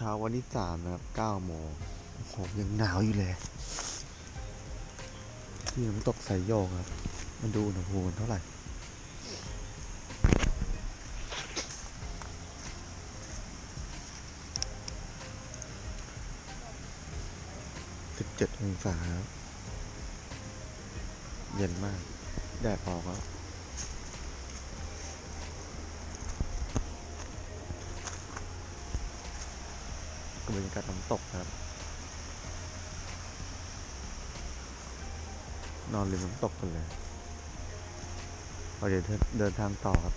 เช้าวันที่สามนะครับเก้าโมงโอ้โหยังหนาวอยู่เลยที่น้ำตกสายโยกครับ มันดูอุณหภูมินเท่าไหร่สิบเจ็ดองศาครับเย็นมาก แดดออกแล้ว กับบ รรยากาศน้ำตกครับ นอนริมน้ำตกกันเลยเราเดี๋ยวเดินทางต่อครับ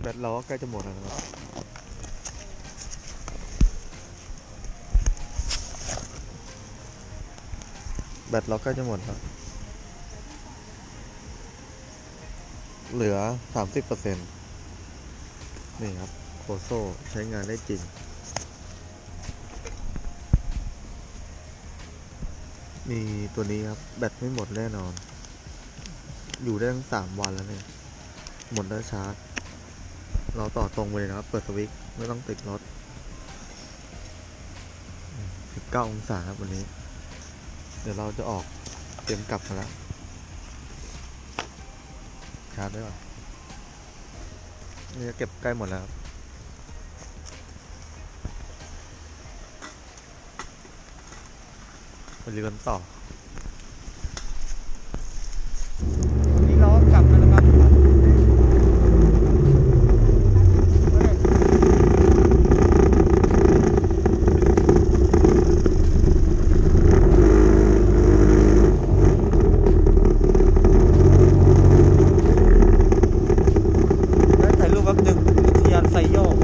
แบตเราก็ใกล้จะหมดแล้วนะครับแบตเราใกล้จะหมดแล้ว เหลือ 30%นี่ครับ โคโซใช้งานได้จริง มีตัวนี้ครับ แบตไม่หมดแน่นอน อยู่ได้ทั้ง3วันแล้วเนี่ย หมดแล้วชาร์จ เราต่อตรงไปเลยนะครับ เปิดสวิตช์ไม่ต้องติดรถ19 องศาครับวันนี้ เดี๋ยวเราจะออกเตรียมกลับมาแล้วาร์จได้ป่ะนี่เก็บใกล้หมดแล้วครับไปเรือนต่อ วันนี้เราก็กลับมาแล้วครับ ได้ถ่ายรูปแป๊บนึงอุทยานไซโยก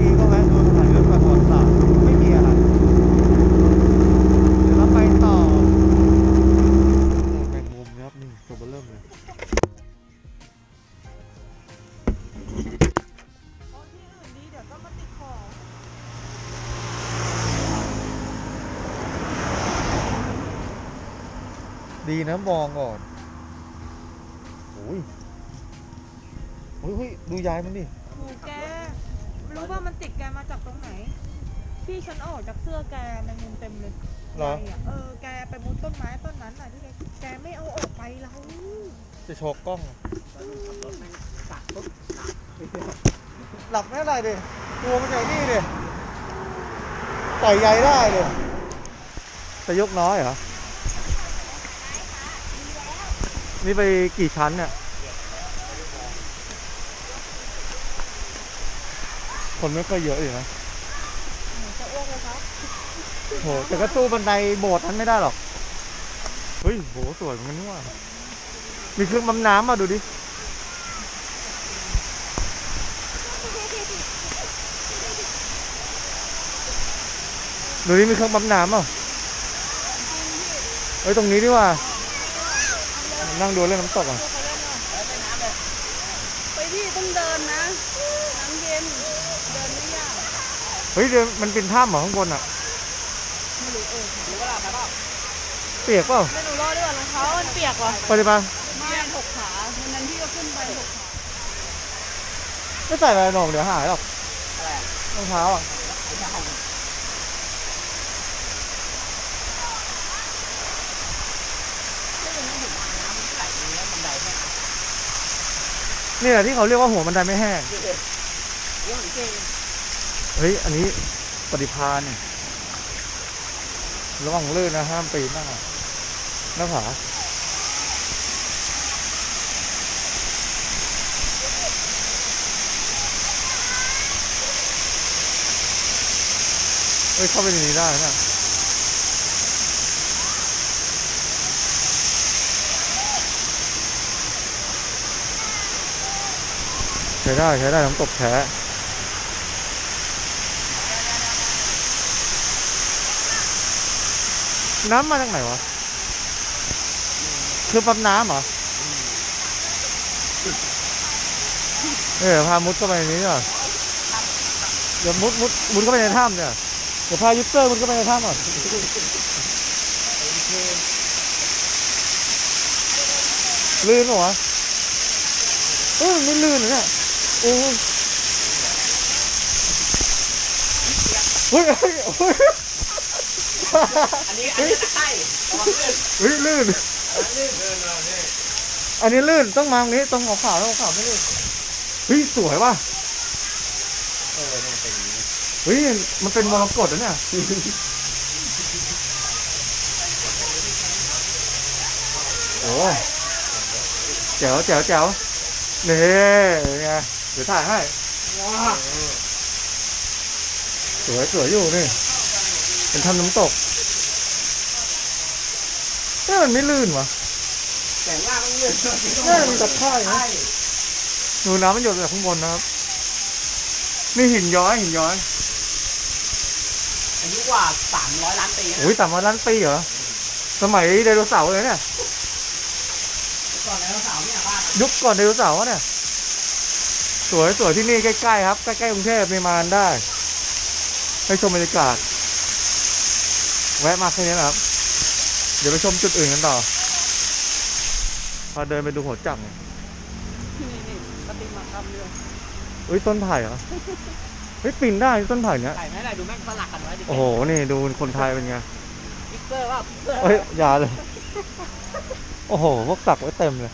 นี่ก็แวะดูสถานเรื่องประวัติศาสตร์ไม่มีอะไร เดี๋ยวเราไปต่อแมงมุมนะครับนี่ตัวเบอร์เริ่มเลย เอาที่อื่นดีเดี๋ยวก็มาติดของ ดีนะมองก่อนโอ้ยโอ้ยเฮ้ยดูยายมันดิหนูแก รู้ว่ามันติดแกมาจากตรงไหนที่ฉันออกจากเสื้อแกแมงมุมเต็มเลยเหรอ ใช่ะเออ แกไปมุดต้นไม้ต้นนั้นน่ะที่แกแกไม่เอาออกไปแล้วจะโชว์กล้อง หลับไม่อะไรดิตัวมันใหญ่นี่ดิใส่ใยได้ดิแต่ยกน้อยเหรอ นี่ไปกี่ชั้นเนี่ยคนไม่ค่อยเยอะเลยนะหนูจะอ้วกเลยครับโหแต่ก็สู้บันไดโบสถ์นั้นไม่ได้หรอก เฮ้ยโหสวยเหมือนกันนี่ว่ามีเครื่องบำน้ำมาดูดิ ดูนี่มีเครื่องปั๊มน้ำเปล่าเฮ้ยตรงนี้ดีกว่า นั่งดูเรื่องน้ำตกอะไปที่ต้องเดินนะน้ำเย็นเดินไม่ยากเฮ้ยเดี๋ยวมันเป็นถ้ำเหรอข้างบนอะไม่รู้เออเปียกเปล่าไม่รู้รอดด้วยรองเท้ามันเปียกว่ะไปดิปะไม่ถกขาวันนั้นพี่ก็ขึ้นไปถกขาไม่ใส่อะไรหนองเดี๋ยวหายหรอกรองเท้าอะ นี่แหละที่เขาเรียกว่าหัวบันไดไม่แห้งเฮ้ย อันนี้ปฏิพานนี่ระวังลื่นนะห้ามปีนหน้าหน้าผาเฮ้ยเข้าไปในนี้ได้นะ ช้ได้ใช้ได้น้ำตกแท้น้ำมาจากไหนวะ คือปั๊มน้ำเหรอ เออพามุดเข้าไปในนี้ก่อนเดี๋ยวมุดมุดมุดเข้าไปในถ้ำเนี่ยเดี๋ยวพายูเซอร์มุดเข้าไปในถ้ำก่อนลื่นเหรอวะเออไม่ลื่นนะเนี่ย โอ้ยเฮ้ยเฮ้ยเฮ้ยอันนี้อันนี้ตะไคร้ระวังลื่นเฮ้ยลื่น อันนี้ลื่นต้องมาตรงนี้ตรงหัวขาวแล้วหัวขาวไม่ลื่นเฮ้ยสวยว่ะเฮ้ยมันเป็นมรกตนะเนี่ยโอ้แจ๋วแจ๋วแจ๋วนี่ไง ดี๋ยวถ่ายให้ว้าสวยสวยอยู่นี่เป็นทำน้ำตกเอ๊ะมันไม่ลื่นวะแต่ว่าต้องลื่นน่าจะมีตะไคร่นะใช่ดูน้ำมันหยดจากข้างบนนะครับ นี่หินย้อยหินย้อยอายุกว่าสามร้อยล้านปีนะโอ้ยสามร้อยล้านปีเหรอ สมัยไดโนเสาร์เลยเนี่ยก่อนไดโนเสาร์เนี่ยบ้านยุคก่อนไดโนเสาร์อะเนี่ย สวยสวยที่นี่ใกล้ๆครับใกล้ๆกรุงเทพมีมากันได้ให้ชมบรรยากาศ แวะมาแค่นี้แหละครับ เดี๋ยวไปชมจุดอื่นกันต่อพาเดินไปดูหัวจับหน่อยนี่นี่ปฏิมากรรมเรือเฮ้ยต้นไผ่เหรอเฮ้ยปีนได้ต้นไผ่เนี้ยไข่ไหมล่ะดูแม่งสลักกันไว้ดิโอ้โหนี่ดูคนไทยเป็นไงพิกเซอร์ว่าพิกเซอร์เฮ้ยอย่าเลย โอ้โหพวกสักไว้เต็มเลย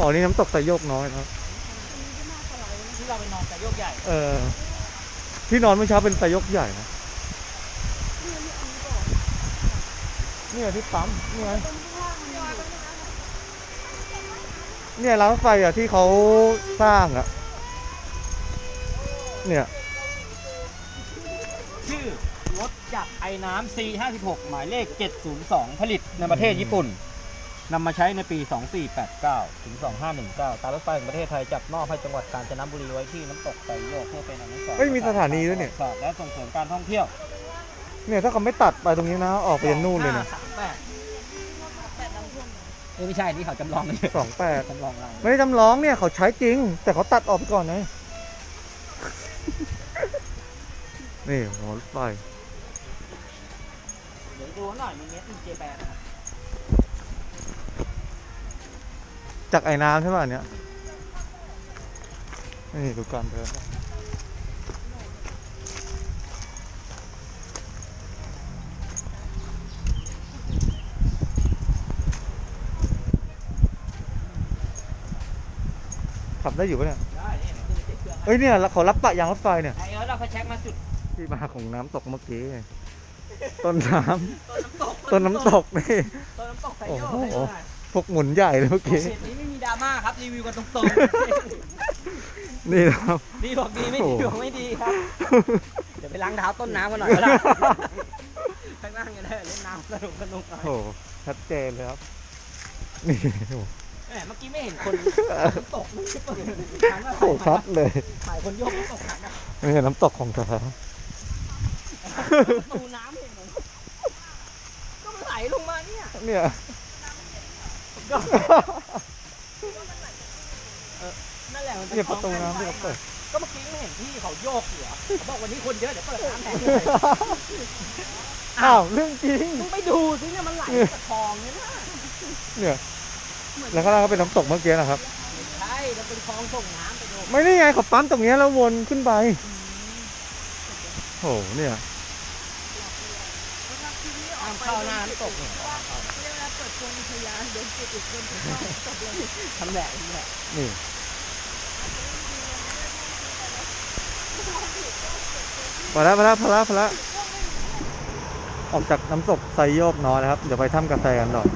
อ๋อ นี่น้ำตกไซโยกน้อยนะครับ ที่เราไปนอนแต่โยกใหญ่ เออ ที่นอนเมื่อเช้าเป็นไซโยกใหญ่นะเนี่ยที่ปั๊มนี่ไงเนี่ยร้านรถไฟอะที่เขาสร้างอะ เนี่ย ชื่อรถจักรไอ้น้ำ C56 หมายเลข 702 ผลิตในประเทศญี่ปุ่น นำมาใช้ในปี 2489 ถึง 2519 การรถไฟแห่งประเทศไทยจับมอบให้จังหวัดกาญจนบุรีไว้ที่น้ำตกไซโยกเพื่อเป็นอนุสรณ์เฮ้ยมีสถานีด้วยเนี่ย และส่งเสริมการท่องเที่ยวเนี่ยถ้าเขาไม่ตัดไปตรงนี้นะ ออกไปยันนู่นเลยนะสามแปดเอ้ยไม่ใช่ นี่เขาจำลองกันอยู่สองแปดจำลองเราไม่ได้จำลองเนี่ยเขาใช้จริง แต่เขาตัดออกไปก่อนไง นี่หัวรถไฟ เดี๋ยวดูหน่อยมีเน็ตมีเจแปนนะครับ จากไอ้น้ำใช่ป่ะอันเนี้ยนี่ดูการเดินนะขับได้อยู่ปะเนี่ย ได้เนี่ยขึ้นไปติดเครื่องเอ้ยเนี่ยเขารับปะยางรถไฟเนี่ย ไอ้เอิร์ธเราไปเช็คมาจุดที่มาของน้ำตกเมื่อกี้ ต้นน้ต้นน้ำตกำต้นน้ำตกนี่ ต้นน้ำตกไซโยกโอ้โหให้ดูหน่อยพวกหมุนใหญ่เลยเมื่อโอกี้เค ครับรีวิวกันตรงนี่นะครับ ๆ ดีบอกดีไม่โอ้ดีโหบอกไม่ดีครับ เดี๋ยวไปล้างเท้าต้นน้ำกันหน่อยก็ได้ข้างล่างกันได้เล่นน้ำสนุกสนุกหน่อยโอ้โหชัดเจนเลยครับ นี่โอ้โหแหมเมื่อกี้ไม่เห็นคนน้ำตกมันเปิดหันมาโอ้โหชัดเลย ถ่ายคนโยกน้ำตกหันนะไม่ใช่น้ำตกของแท้ประตูน้ำเห็นผมก็มันไหลลงมาเนี่ยเนี่ย ก็เออ นั่นแหละมันเป็นเนี่ยประตูน้ำที่เขาเปิด ก็เมื่อกี้ไม่เห็นพี่เขาโยกอยู่เหรอเขาบอกวันนี้คนเยอะเดี๋ยวเปิดน้ำแทนอ้าวเรื่องจริง มึงไปดูสิเนี่ยมันไหลจากคลองเนี่ยนะเนี่ย แล้วก็เราก็เป็นน้ำตกเมื่อกี้นะครับ ไม่ใช่มันเป็นคลองส่งน้ำไปดูไม่ได้ไงเขาปั๊มตรงเนี้ยแล้ววนขึ้นไปโอ้โหเนี่ยห้ามเข้าหน้าน้ำตกเนี่ย เวลาเปิดโป นโดนจิตอีกคนตกเลยทำแหลกทำแหลกนี่พอละพอละพอละพอละออกจากน้ำตกไซโยกน้อยนะครับ เดี๋ยวไปถ้ำกาแฟกันหน่อย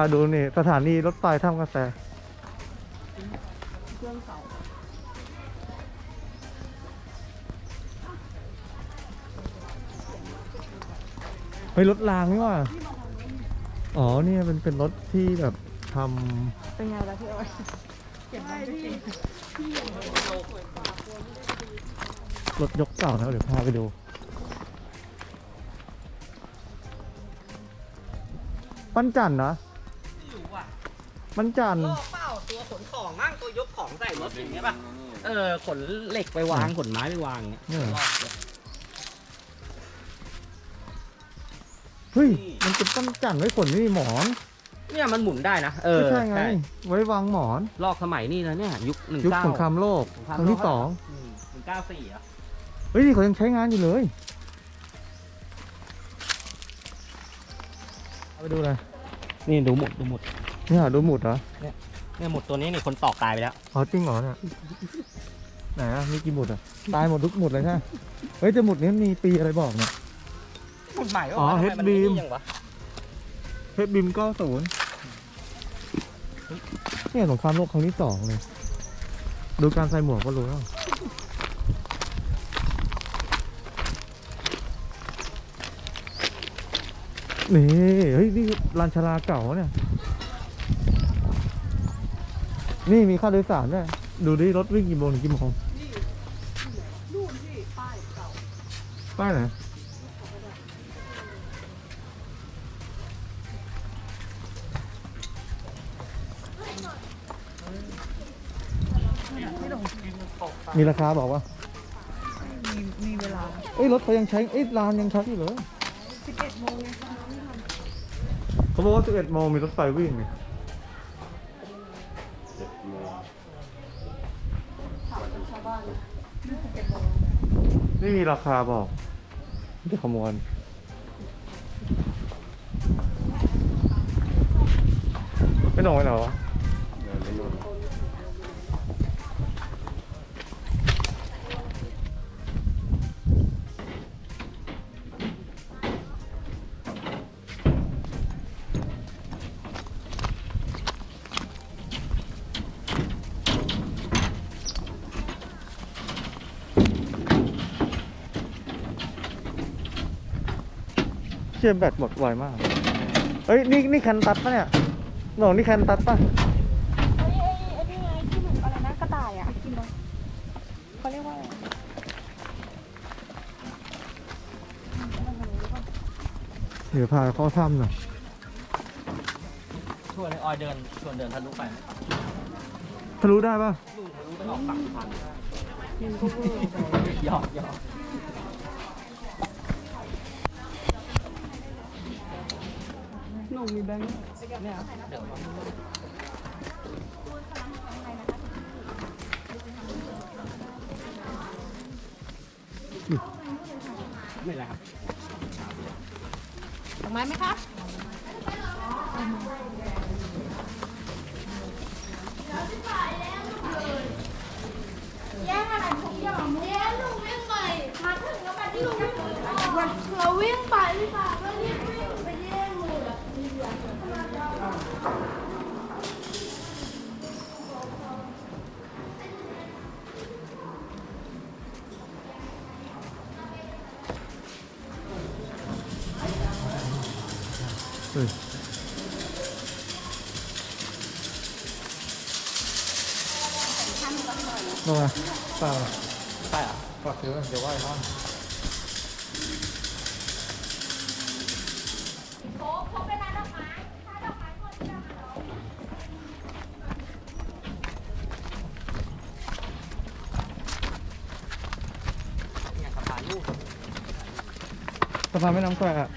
าดูนี่ สถานีรถไฟท่ามกระแสเครื่องเก่าเฮ้ยรถรางนี่ว่าอ๋อเนี่ยเป็นเป็นรถที่แบบทเป็นไงล่ะพี่อ้อยเก็บไว้ที่ำรถยกเก่านะเดี๋ยวพาไปดูปั้นจันทร์นะไม่รู้ว่ะ ปั้นจันทร์โลเปล่าตัวขนของมั่งตัวยกของใส่รถอย่างเงี้ยป่ะ เออขนเหล็กไปวางขนไม้ไปวางอย่างเงี้ยเนี่ยรอบเลยเฮ้ย มันเป็นปั้นจันทร์ไว้ขนนี่หมอนเนี่ยมันหมุนได้นะ เออไม่ใช่ไง ไว้วางหมอน ลอกสมัยนี้นะเนี่ย ยุคหนึ่งยุคเก้าสงครามโลกครั้งที่สองหนึ่งเก้าสี่อะเฮ้ยนี่เขายังใช้งานอยู่เลยเอาไปดูเลยนี่ดูหมุดดูหมุด เนี่ยดูหมุดเหรอเนี่ยหมุดตัวนี้นี่คนตอกตายไปแล้ว อ๋อจริงเหรอเนี่ยไหนอะมีกี่หมุดอะตายหมดทุกหมุดเลยใช่ไหมเฮ้ยแต่หมุดนี้มีปีอะไรบอกเนี่ย หมุดใหม่วะอ๋อทำไมัน Head Beam นี่ยังวะเพชรบิมก็ศูนย์เนี่ยสงครามโลกครั้งที่สองเลย ดูการใส่หมวกก็รู้แล้วนี่เฮ้ยนี่ลานชาลาเก่าเนี่ย นี่มีค่าโดยสารด้วย ดูดิรถวิ่งกี่โมงถึงกี่โมงนู่นที่ป้ายเก่าป้ายไหนไม่หลงมีราคาบอกว่ามีมีเวลาเอ้ยรถเขายังใช้เอ้ยลานยังใช้อยู่เลย11โมงเลยค่ะเขาบอกว่า11โมงมีรถไฟวิ่งนี่ ไม่มีราคาบอกเดี๋ยวขโมยไม่หนงไปไหนว เชื่อแบตหมดไวมาก เฮ้ย นี่นี่แคนตัดปะเนี่ยหนงนี่แคนตัดปะไอ้ไอ้ไอ้นี่ไงที่หนูอะไรนะกระต่ายอะกินมั้เขาเรียกว่าอะไรเดี๋ยวพาเข้าถ้ำหน่อยชวนให้ออยเดินชวนเดินทะลุไปไหมทะลุได้ปะนู่นทะลุไปออกฝั่งพันหยอกหยอก หนูมีแบงค์เนี่ยเดี๋ยวไม่เป็นไรครับดอกไม้ไหมคะแย่งอะไรผมยอมแย่ลุงวิ่งไปมาถึงก็มาที่ลุงวิ่งเราวิ่งไปพี่ป่า เปล่าใช่อะฝากซื้อเดี๋ยวว่าไอ้น้องโค้กเขาเป็นร้านดอกไม้ร้านดอกไม้คนเดียวเนี่ยสะพานลูกสะพานแม่น้ำแควอะ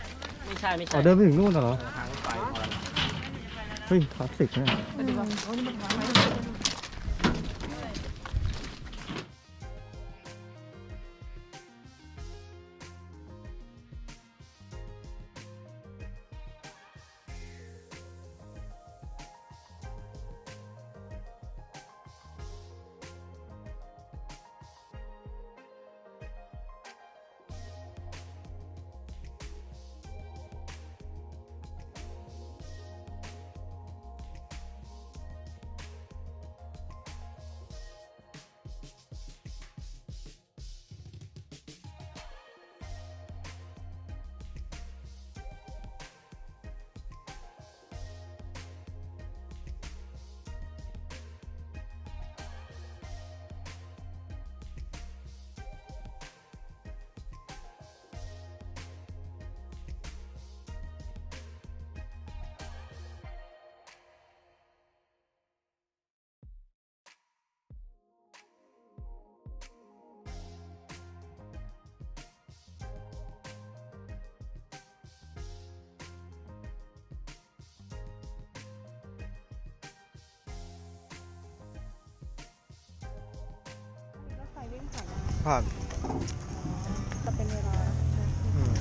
ไม่ใช่ไม่อ๋ใช่อเดินไปถึงนู่นเหรอ ทางรถไฟมรณะเฮ้ยคลาสสิกเนี่ยเดี๋ยวก่อนเอานี่มันวางไว้ผ่านผ่านแต่เป็นเวลาอืม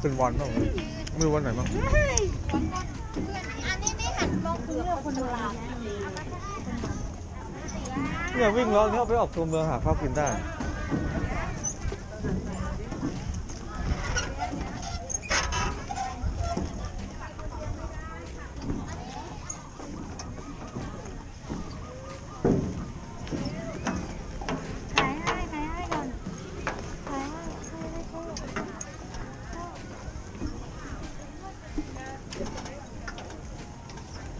เป็นวันบ้างไม่รู้วันไหนบ้างอันนี้นี่หันมองคือคนโบราณเนี่ยวิ่งล้อนี้เอาไปออกตัวเมืองหาข้าวกินได้ ขายให้ขายให้ก่อนขายให้ให้ให้ให้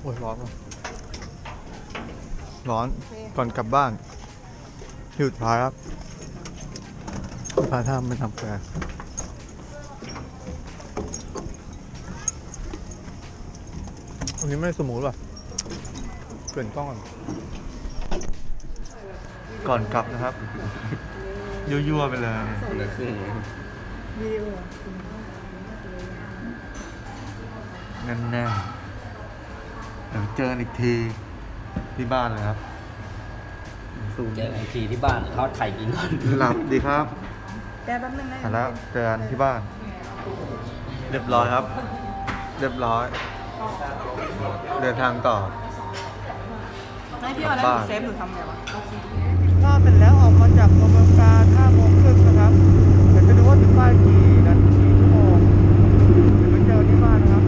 โอ้ยร้อนว่ะร้อน ก่อนกลับบ้านที่สุดท้ายครับพาท่ามไปทำแฟร์อันนี้ไม่สมูทว่ะเปลี่ยนกล้องก่อนก่อนกลับนะครับ ยั่วๆไปเลยคนละครึ่งวิดีโอแน่ๆเดี๋ยวเจอกันอีกทีที่บ้านเลยครับ ซูมเจอกันอีกทีที่บ้านทอดไข่กินก่อนหลับดีครับแกแป๊บนึงนะหันแล้วเจอกันที่บ้าน เรียบร้อยครับ เรียบร้อย เดินทางต่อให้พี่มาแล้วบ้านเซฟหนูทำไงวะก็เป็นแล้วออกมาจากตัวเมืองการ5โมงครึ่งนะครับ เดี๋ยวจะดูว่าถึงบ้านกี่นาทีกี่ชั่วโมงเดี๋ยวไปเจอที่บ้านนะครับ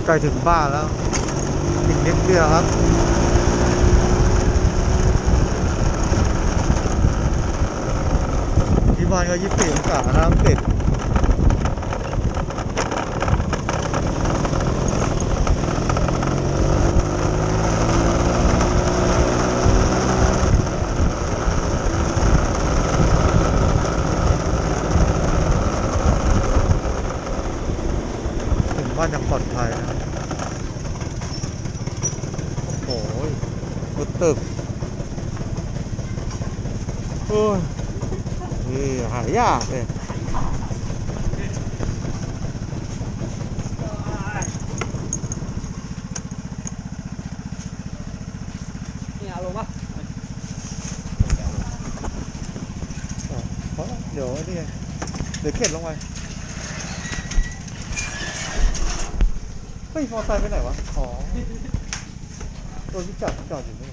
ใก ล้ถึงบ้านแล้วอีกนิดเดียวครับที่บ้านก็ยี่สิบองศาน้ำติดถึงบ้านอย่างปลอดภัยนะครับโอ้โหรถตึกโอ้ย นี่หา ยากเลยนี่เอาลงปะเพราะเดี๋ยวไอ้นี่ไงเดี๋ยวเข็นลงไปเฮ้ยมอเตอร์ไซค์ไปไหนวะ อ๋อ ตัวที่จอดจอดอยู่นี่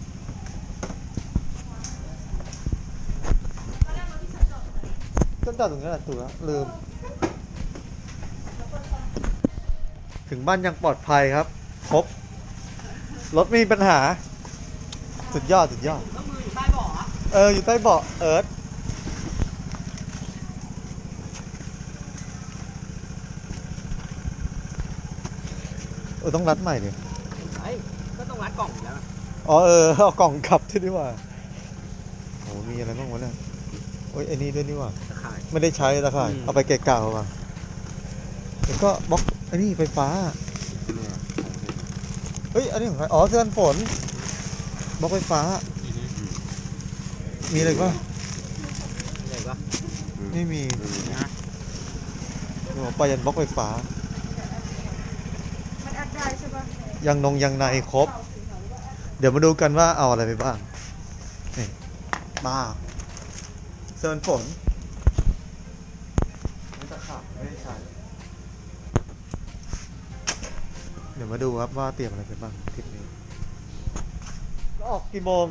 จอดตรงนั้แหละตัวลืม ถึงบ้านยังปลอดภัยครับ ครบ รถไม่มีปัญหา สุดยอด สุดยอดต้องมืออยู่ใต้เบาะเออ อยู่ใต้เบาะเอิร์ธเออต้องรัดใหม่ดิไอ้ก็ต้องรัดกล่องอยู่แล้วนะอ๋อเออเอากล่องกลับที่ดีกว่าโหมีอะไรบ้างวะเนี่ยโอ้ยไอ้นี่ด้วยนี่ว่าตะ ไม่ได้ใช้ตะข่ายอืม เอาไปเกะกะเอามาแล้วก็บล็อกไอ้นี่ไฟฟ้า เฮ้ย อันนี้ของใครอ๋อเสื้อกันฝนบล็อกไฟฟ้า มีอะไรอีก็ใหญ่ปะไม่มีนะหัวไปยันบล็อกไฟฟ้า มันแอดได้ใช่ปะยังนงยังในครบ เดี๋ยวมาดูกันว่าเอาอะไรไปบ้าง นี่บ้าเซิร์นฝนไม่ตะขาบไม่ได้ใช้เดี๋ ยวมาดูครับว่าเตรียมอะไรไปบ้างทริปนี้แล้วออกกี่โมง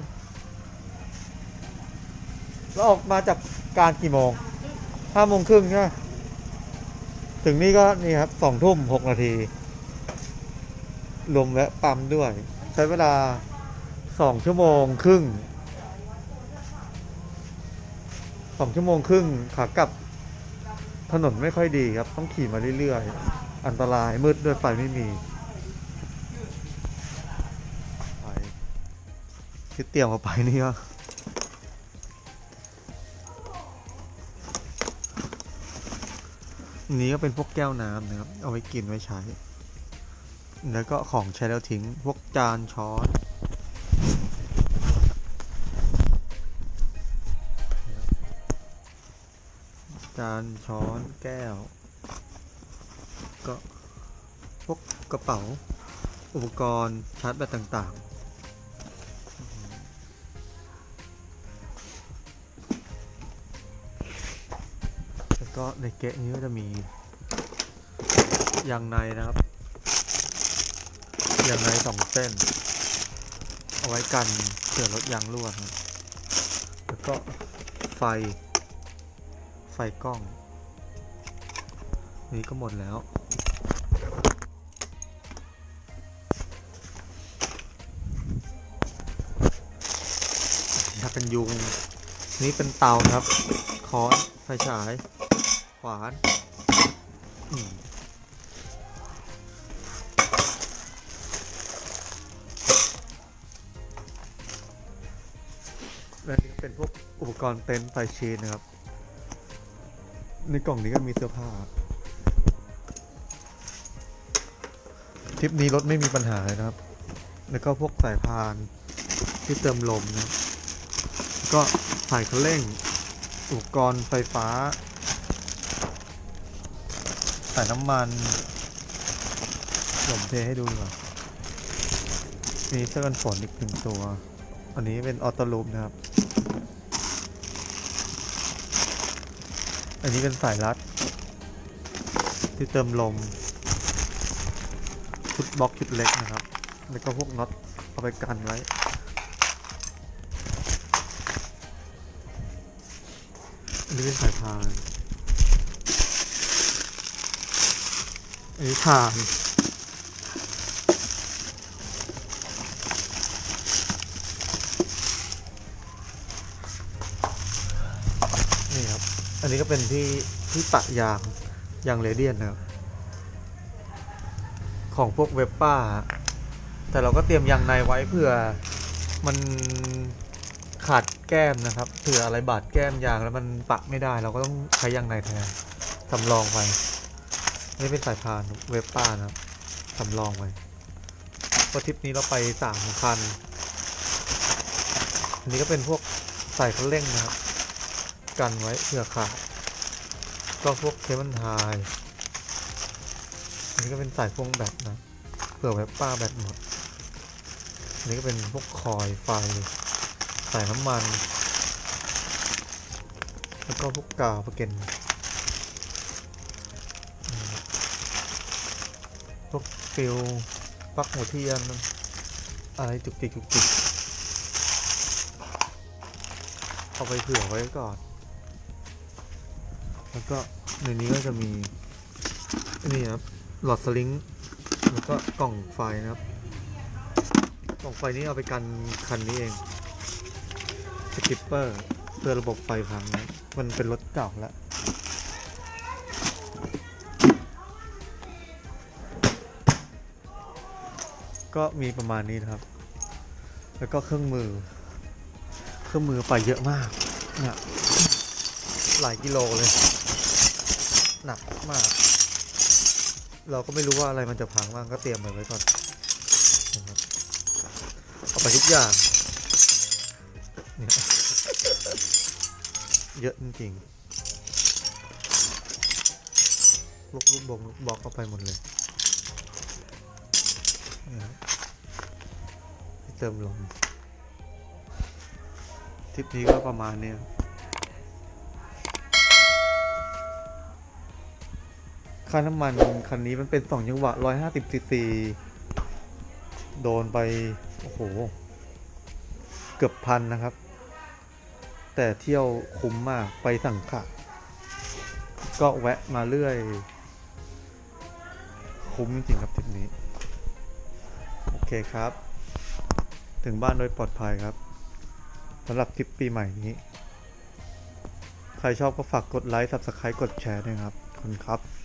แล้วออกมาจากการกี่โมงห้าโมงครึ่งใช่ไหมถึงนี่ก็นี่ครับสองทุ่มหกนาทีรวมแวะปั๊มด้วย ใช้เวลาสองชั่วโมงครึ่งสองชั่วโมงครึ่งขากลับถนนไม่ค่อยดีครับ ต้องขี่มาเรื่อยๆ อันตรายมืดด้วยไฟไม่มี ที่เตรียมเอาไปนี่ก็นนี้ก็เป็นพวกแก้วน้ำนะครับ เอาไว้กินไว้ใช้ แล้วก็ของใช้แล้วทิ้ง พวกจานช้อนจานช้อนแก้ว ก็พวกกระเป๋า อุปกรณ์ชาร์จแบตต่างๆ ก็ในเกะนี้ก็จะมียางในนะครับยางในสองเส้น เอาไว้กันเผื่อรถยางรั่วครับแล้วก็ไฟ ไฟกล้อง นี่ก็หมดแล้ว ถ้าเป็นยุง นี่เป็นเตาครับ คอนไฟฉาย วานและนี่ก็เป็นพวกอุปกรณ์เต็นท์ไฟชีนนะครับ ในกล่องนี้ก็มีเสื้อผ้า ทริปนี้รถไม่มีปัญหาเลยนะครับ แล้วก็พวกสายพานที่เติมลมนะครับ ก็สายคันเร่ง อุปกรณ์ไฟฟ้า สายน้ำมันผมเทให้ดูดีกว่ามีเสื้อกันฝนอีกหนึ่งตัว อันนี้เป็นออโต้ลูปนะครับ อันนี้เป็นสายรัด ที่เติมลม ชุดบล็อกชุดเล็กนะครับ แล้วก็พวกน็อตเอาไปกันไว้ อันนี้เป็นสายพาน อันนี้ถ่านนี่ครับ อันนี้ก็เป็นที่ที่ปะยางยางเรเดียนนะครับ ของพวกเวบป้า แต่เราก็เตรียมยางในไว้เผื่อมันขาดแก้มนะครับเผื่ออะไรบาดแก้มยางแล้วมันปะไม่ได้ เราก็ต้องใช้ยางในแทนสำรองไป นี่เป็นสายพานเวบป้านะครับสำรองไว้พราะทริปนี้เราไปสามคัน อันนี้ก็เป็นพวกสายคันเร่งนะครับ กันไว้เผื่อขาด ก็พวกเคเบิลไทยอันนี้ก็เป็นสายพวงแบตนะ เผื่อไว้ป้าแบตหมด อันนี้ก็เป็นพวกคอยไฟ สายน้ำมัน แล้วก็พวกกาวประเก็น ฟิลปลั๊กหัวเทียนอะไรจุกจิกจุกจิกเอาไปเผื่อไว้ก่อน แล้วก็ในนี้ก็จะมีนี่ครับหลอดสลิงแล้วก็กล่องไฟนะครับ กล่องไฟนี้เอาไปกันคันนี้เองสกิปเปอร์เพื่อระบบไฟพังนะมันเป็นรถเก่าแล้ว ก็มีประมาณนี้นะครับ แล้วก็เครื่องมือ เครื่องมือไปเยอะมากนี่ยหลายกิโลเลย หนักมาก เราก็ไม่รู้ว่าอะไรมันจะพังบ้างก็เตรียมไว้ก่อนนะครับเอาไปทุกอย่างเนี่ยเยอะจริงๆลูกลูกบงลูกบอกเข้าไปหมดเลยนี่ครับ เติมลมทริปนี้ก็ประมาณเนี้ยค่าน้ำมันคันนี้มันเป็น2จังหวะ150ซีซีโดนไป โอ้โห เกือบพันนะครับ แต่เที่ยวคุ้มมากไปสั่งขะก็แวะมาเรื่อย คุ้มจริงครับทริปนี้ โอเคครับ ถึงบ้านโดยปลอดภัยครับสำหรับทริปปีใหม่นี้ ใครชอบก็ฝากกดไลค์ Subscribe กดแชร์ด้วยครับ ขอบคุณครับ